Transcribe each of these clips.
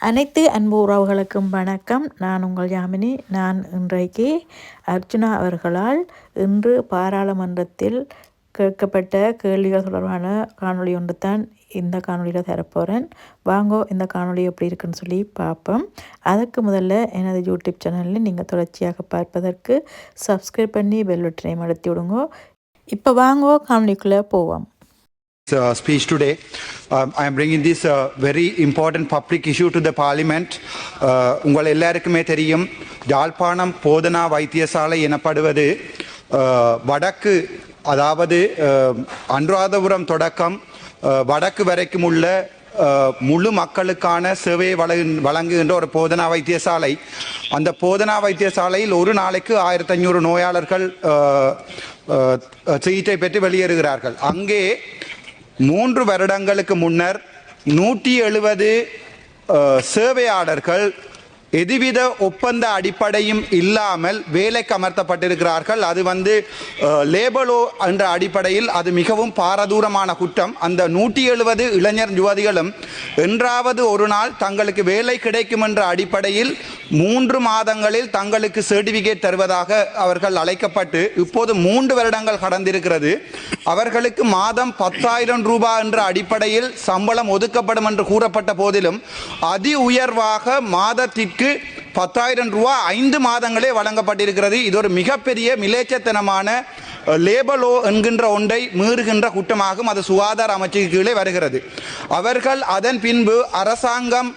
அனைத்து அன்பு உறவுகளுக்கும் வணக்கம். நான் உங்கள் யாமினி. நான் இன்றைக்கு அர்ஜுனா அவர்களால் இன்று பாராளுமன்றத்தில் கேட்கப்பட்ட கேள்விகள் தொடர்பான காணொளி ஒன்று தான் இந்த காணொலியில் தரப்போகிறேன் வாங்கோ இந்த காணொளி எப்படி இருக்குன்னு சொல்லி பார்ப்போம். அதுக்கு முதல்ல எனது யூடியூப் சேனலில் நீங்கள் தொடர்ச்சியாக பார்ப்பதற்கு சப்ஸ்கிரைப் பண்ணி பெல் பட்டனையும் அழுத்தி விடுங்கோ இப்போ வாங்கோ காணொலிக்குள்ளே போவோம். Uh, speech today. Um, I am bringing this uh, very important public issue to the parliament. Uh, உங்கள் எல்லாருக்குமே தெரியும் யாழ்ப்பாணம் போதனா வைத்தியசாலை எனப்படுவது uh, வடக்கு அதாவது uh, அனுராதபுரம் தொடக்கம் வடக்கு வரைக்கும் உள்ள முழு மக்களுக்கான சேவையை வழங்கு- வழங்குகின்ற ஒரு போதனா வைத்தியசாலை அந்த போதனா வைத்தியசாலையில் ஒரு நாளைக்கு ஆயிரத்தி ஐநூறு நோயாளர்கள் சிகிச்சை பெற்று வெளியேறுகிறார்கள் அங்கே மூன்று வருடங்களுக்கு முன்னர் நூற்றி எழுபது சேவையாளர்கள் எதுவித ஒப்பந்த அடிப்படையும் இல்லாமல் வேலைக்கு அமர்த்தப்பட்டிருக்கிறார்கள். அது வந்து லேபலோ என்ற அடிப்படையில் அது மிகவும் பாரதூரமான குற்றம். அந்த நூற்றி எழுபது இளைஞர் யுவதிகளும் என்றாவது ஒரு நாள் தங்களுக்கு வேலை கிடைக்கும் என்ற அடிப்படையில் மூன்று மாதங்களில் தங்களுக்கு சர்டிபிகேட் தருவதாக அவர்கள் அழைக்கப்பட்டு இப்போது மூன்று வருடங்கள் கடந்திருக்கிறது. அவர்களுக்கு மாதம் பத்தாயிரம் ரூபாய் என்ற அடிப்படையில் சம்பளம் ஒதுக்கப்படும் என்று கூறப்பட்ட போதிலும் அதி உயர்வாக மாதத்திற்கு பத்தாயிரம் ரூபாய் ஐந்து மாதங்களே வழங்கப்பட்டிருக்கிறது. இது ஒரு மிகப்பெரிய மிலேச்சத்தனமான லேபலோ என்கின்ற ஒன்றை மீறுகின்ற குற்றமாகும் அது சுகாதார அமைச்சுக்கு கீழே வருகிறது. அவர்கள் அதன் பின்பு அரசாங்கம்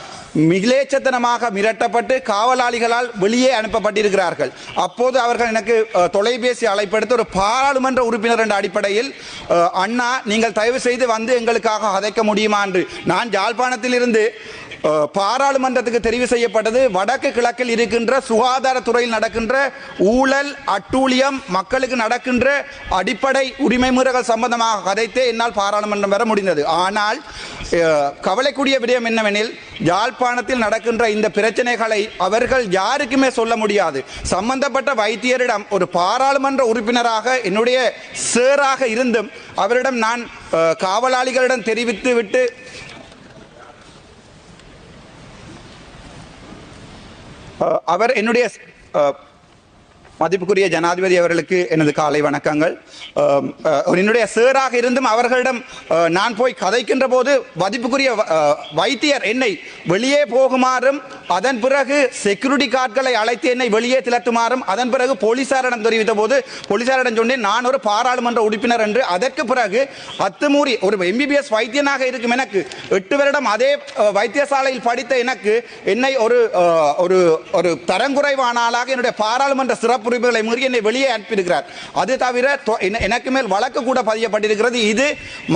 மிகிலேச்சத்தனமாக மிரட்டப்பட்டு காவலாளிகளால் வெளியே அனுப்பப்பட்டிருக்கிறார்கள். அப்போது அவர்கள் எனக்கு தொலைபேசி அழைப்படுத்த ஒரு பாராளுமன்ற உறுப்பினர் என்ற அடிப்படையில் அண்ணா நீங்கள் தயவு செய்து வந்து எங்களுக்காக அதைக்க முடியுமா? என்று. நான் யாழ்ப்பாணத்திலிருந்து பாராளுமன்றத்துக்கு தெரிவு செய்யப்பட்டது. வடக்கு கிழக்கில் இருக்கின்ற சுகாதாரத்துறையில் நடக்கின்ற ஊழல் அட்டூழியம் மக்களுக்கு நடக்கின்ற அடிப்படை உரிமை முறைகள் சம்பந்தமாக கதைத்தே என்னால் பாராளுமன்றம் வர முடிந்தது. ஆனால் கவலைக்கூடிய விடயம் என்னவெனில் யாழ்ப்பாணத்தில் நடக்கின்ற இந்த பிரச்சனைகளை அவர்கள் யாருக்குமே சொல்ல முடியாது. சம்பந்தப்பட்ட வைத்தியரிடம் ஒரு பாராளுமன்ற உறுப்பினராக என்னுடைய சேராக இருந்தும் அவரிடம் நான் காவலாளிகளிடம் தெரிவித்து விட்டு அவர் என்னுடைய மதிப்புக்குரிய ஜனாதிபதி அவர்களுக்கு எனது காலை வணக்கங்கள். என்னுடைய சேராக இருந்தும் அவர்களிடம் நான் போய் கதைக்கின்ற போது மதிப்புக்குரிய வ- வைத்தியர் என்னை வெளியே போகுமாறும் அதன் பிறகு செக்யூரிட்டி கார்டுகளை அழைத்து என்னை வெளியே திலத்துமாறும் அதன் பிறகு போலீசாரிடம் தெரிவித்த போது போலீசாரிடம் சொன்னேன் நான் ஒரு பாராளுமன்ற உறுப்பினர் என்று. அதற்கு பிறகு அத்துமூறி ஒரு எம்பிபிஎஸ் வைத்தியனாக இருக்கும் எனக்கு எட்டு வருடம் அதே வைத்தியசாலையில் படித்த எனக்கு என்னை ஒரு ஒரு ஒரு தரங்குறைவான ஆளாக என்னுடைய பாராளுமன்ற சிறப்பு உரிமைகளை மீறி என்னை வெளியே அனுப்பியிருக்கிறார். அது தவிர எனக்கு மேல் வழக்கு கூட பதியப்பட்டிருக்கிறது. இது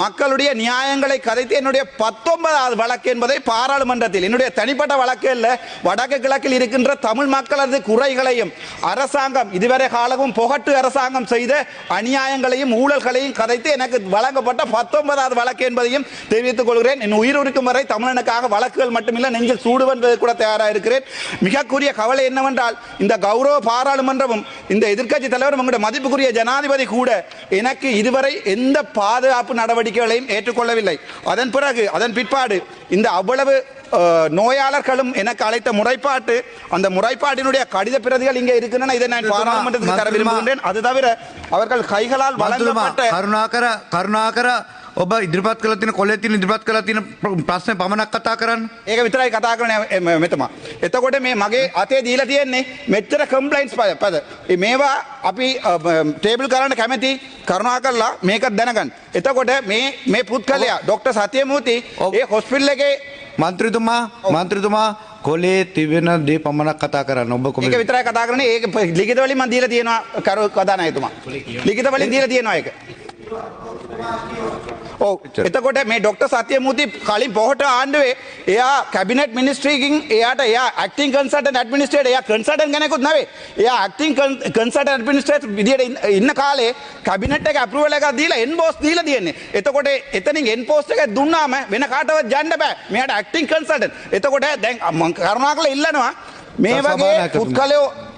மக்களுடைய நியாயங்களை கதைத்து என்னுடைய பத்தொன்பதாவது வழக்கு என்பதை பாராளுமன்றத்தில் என்னுடைய தனிப்பட்ட வழக்கு இல்லை வடக்கு கிழக்கில் இருக்கின்ற தமிழ் மக்களது குறைகளையும் அரசாங்கம் இதுவரை காலமும் புகட்டு அரசாங்கம் செய்த அநியாயங்களையும் ஊழல்களையும் கதைத்து எனக்கு வழங்கப்பட்ட பத்தொன்பதாவது வழக்கு என்பதையும் தெரிவித்துக் கொள்கிறேன். என் உயிர் உரிக்கும் வரை தமிழனுக்காக வழக்குகள் மட்டுமில்லை நெஞ்சில் சூடுவென்பது கூட தயாராக இருக்கிறேன். மிகக்குரிய கவலை என்னவென்றால் இந்த கௌரவ பாராளுமன்றமும் இந்த எதிர்க்கட்சி தலைவரும் உங்களுடைய மதிப்புக்குரிய ஜனாதிபதி கூட எனக்கு இதுவரை எந்த பாதுகாப்பு நடவடிக்கைகளையும் ஏற்றுக்கொள்ளவில்லை. அதன் பிறகு அதன் பிற்பாடு இந்த அவ்வளவு நோயாளர்களும் எனக்கு அழைத்த முறைப்பாட்டு அந்த முறைப்பாட்டினுடைய கடித பிரதிகள் இங்கே இருக்கின்றன இதை நான் பாராளுமன்றத்துக்கு தர விரும்புகின்றேன். அது தவிர அவர்கள் கைகளால் வழங்கப்பட்ட கருணாகர கருணாகர ඔබ ඉදිරිපත් කළ තියෙන කොලේ තියෙන ඉදිරිපත් කළ තියෙන ප්‍ර- ප්‍රශ්න පමණක් කතා කරන්න. ඒක විතරයි කතා කරන මෙතමා. එතකොට මේ මගේ අතේ දීලා තියෙන්නේ මෙච්චර කම්පලයින්ස් පද මේවා අපි ටේබල් කරන්න කැමති කරුණා කරලා මේකත් දැනගන්න. එතකොට මේ මේ පුද්ගලයා ඩොක්ටර් සත්‍යමූර්ති ඔව්. ඒ හොස්පිටල් එකේ මන්ත්‍රීතුමා මන්ත්‍රීතුමා කොලේ තිබෙන දේ පමණක් කතා කරන්න ඔබ ඒක කොමෙන්ට් විතරයි කතා කරන්නේ ඒක ලිඛිත වලින් මම දීලා තියෙනවා කරු කතානායකතුමා. ලිඛිත වලින් දීලා තියෙනවා ඒක. එතකොට මේ ඩොක්ටර් සත්‍යමූර්ති කලින් පොහොට ආණ්ඩුවේ එයා කැබිනට් මිනිස්ට්‍රීකින් එයාට එයා ඇක්ටිං කන්සල්ටන්ට් ඇඩ්මිනිස්ට්‍රේටර් එයා කන්සල්ටන්ට් කෙනෙකුත් නෙවෙයි. එයා ඇක්ටිං කන්සල්ටන්ට් ඇඩ්මිනිස්ට්‍රේටර් විදියට ඉන්න- කාලේ කැබිනට් එක අප්‍රූවල් එකක් දීලා එන්බෝස් දීලා තියෙන්නේ. එතකොට එතනින් එන්පෝස්ට් එක දුන්නාම වෙන කාටවත් යන්න බෑ. මෙයාට ඇක්ටිං කන්සල්ටන්ට්. එතකොට දැන් මම කරුණාකරලා ඉල්ලනවා මේ වගේ සභානායකතුමා.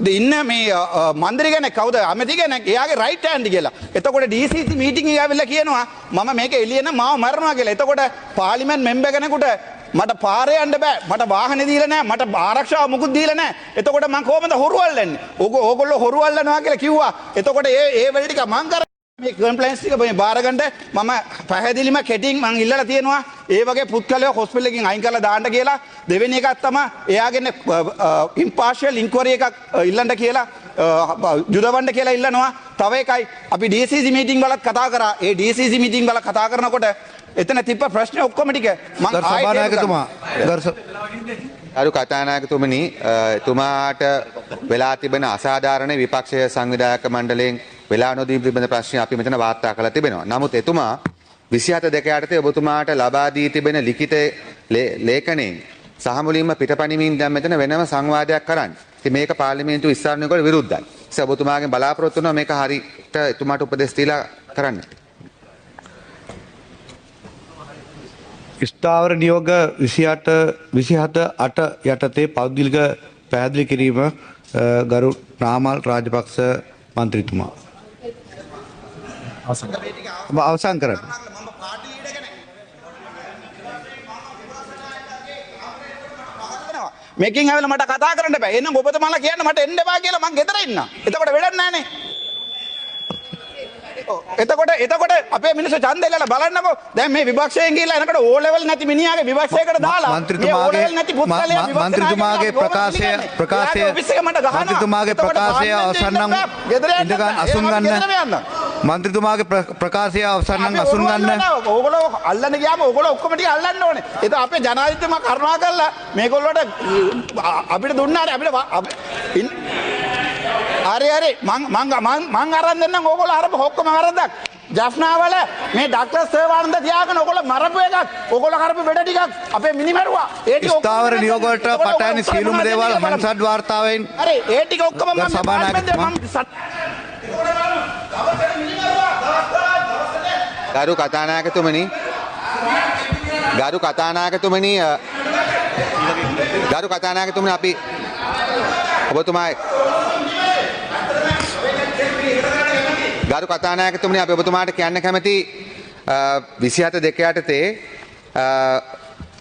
ඉන්න මේ අ, අ, මන්දිරි කෙනෙක් කවුද අමති කෙනෙක් එයාගේ රයිට් හෑන්ඩ් කියලා. එතකොට DCC මීටින් එක ඇවිල්ලා කියනවා මම මේක එළියන මාව මරනවා කියලා. එතකොට පාර්ලිමේන්ත් මෙම්බර් කෙනෙකුට මට පාරේ යන්න බෑ මට වාහනේ දීලා නැහැ මට ආරක්ෂාව මුකුත් දීලා නැහැ. එතකොට මං කොහොමද හොරු අල්ලන්නේ? ඕගො ඕගොල්ලෝ හොරු අල්ලනවා කියලා කිව්වා. එතකොට ඒ ඒ වෙල ටික මං කර මේ කම්පලන්ස්ටික මේ බාරගඩ මම පැහැදිලිම කෙටින් මං ඉල්ල තියෙනවා. ඒවගේ පුද්ගලය හොස්පිල්ලකින් අයින් කල දාන්න කියලා. දෙවෙනි එකත් තම එයාගෙන ඉම්පාශල් ඉංකවර එකක් ඉල්ලන්ට කියලා යුදවන්ඩ කියලා ඉල්ලනවා. තව එකයි අපි ඩීසිසි මීටිං බලත් කතා කර. ඒ ඩීසිසි මීටිං බල කතා කරනකොට එතන තිබ්බ ප්‍රශ්න ඔක්කොමටික මං සභානායකතුමා. දර්ශ. අරු කතානායකතුමනි එතුමාට වෙලා තිබෙන අසාධාරණ විපක්ෂය සංවිධායක මණ්ඩලයෙන් වෙලා නොදී තිබෙන ප්‍රශ්නය අපි මෙතන වාර්තා කළ තිබෙනවා. නමුත් එතුමා විසිහත දෙක යටතේ ඔබතුමාට ලබා දී තිබෙන ලිඛිත ලේ- ලේඛනයෙන් සහ මුලින්ම පිටපණිමින් දැන් මෙතන වෙනම සංවාදයක් කරන්න. ඉතින් මේක පාර්ලිමේන්තු විස්තරණයකට විරුද්ධයි. ඉතින් ඔබතුමාගෙන් බලාපොරොත්තු වෙනවා මේක හරියට එතුමාට උපදෙස් දීලා කරන්න. ස්ථාවර නියෝග විසිහට විසිහත අට යටතේ පෞද්ගලික පැහැදිලි කිරීම අ, ගරු නාමල් රාජපක්ෂ මන්ත්‍රීතුමා. ඔබ අවසන් කරන්න. මේකින් ඇවිල්ලා මට කතා කරන්න බෑ. එහෙනම් ඔබතුමාලා කියන්න මට එන්න එපා කියලා මං ගෙදර ඉන්නම්. එතකොට වැඩක්. ඔව්. එතකොට එතකොට අපේ මිනිස්සු ඡන්දෙ ඉල්ලලා බලන්නකෝ. දැන් මේ විපක්ෂයෙන් ගිහිල්ලා එනකොට ඕ ලෙවල් නැති මිනිහාගේ විපක්ෂයකට දාලා මන්ත්‍රීතුමාගේ- මන්ත්‍රීතුමාගේ ප්‍රකාශය-? ප්‍රකාශය-. මන්ත්‍රීතුමාගේ ප්‍රකාශය අවසන් නම් ඉඳගන්න. අසුන් ගන්න. මන්ත්‍රතුමාගේ ප්‍රකාශය අවසන්නන් අසුන් ගන්න ඕගොල අල්ලන්න ගයාම ඔගොල ඔක්කමට අල්ලන්න ඕන එත අපේ ජනාධිතම කරනවා කරලා මේකොල්ලොට අපිට දුන්නාට අපිට අරි අරි මං අරන්න දෙන්න ඕගොල අරප හොක්කම අරදක් ජස්නාවල මේ ඩක්ටර් සේවානන්ද තියාගෙන ඔගොල්ල මරපු එකක් ඔගොල්ල කරපු වැඩ ටිකක් අපේ මිනිමරුවා ඒක ස්ථාවර නියෝග වලට පටන් සීලුම දේවල් මන්සඩ් වාර්තාවෙන් අර ඒ ටික ඔක්කොම මම සභානායක මම ගරු කතානායකතුමනි ගරු කතානායකතුමනි අ, ගරු කතානායකතුමනි අපි ඔබතුමා ගරු කතානායකතුමනි අපි ඔබතුමාට කියන්න කැමති විසිහත දෙක යටතේ අ,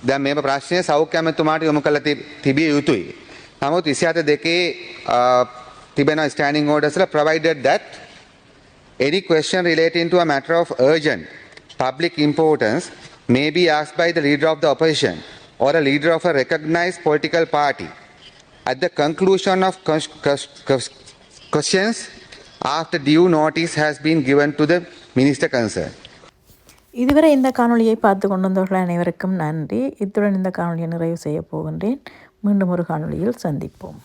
දැන් මේම ප්‍රශ්නය සෞඛ්‍ය ඇමතුමාට යොමු කළ ති- තිබිය යුතුයි. නමුත් විසිහත දෙකේ අ, තිබෙන ස්ටෑනිින් ඕඩස්ල provided that Any question relating to a matter of urgent public importance may be asked by the leader of the opposition or a leader of a recognized political party. At the conclusion of questions, after due notice has been given to the minister concerned. இதுவரை இந்த காணொலியை பார்த்து கொண்டு வந்தவர்கள் அனைவருக்கும் நன்றி இத்துடன் இந்த காணொலியை நிறைவு செய்ய போகின்றேன் மீண்டும் ஒரு காணொலியில் சந்திப்போம்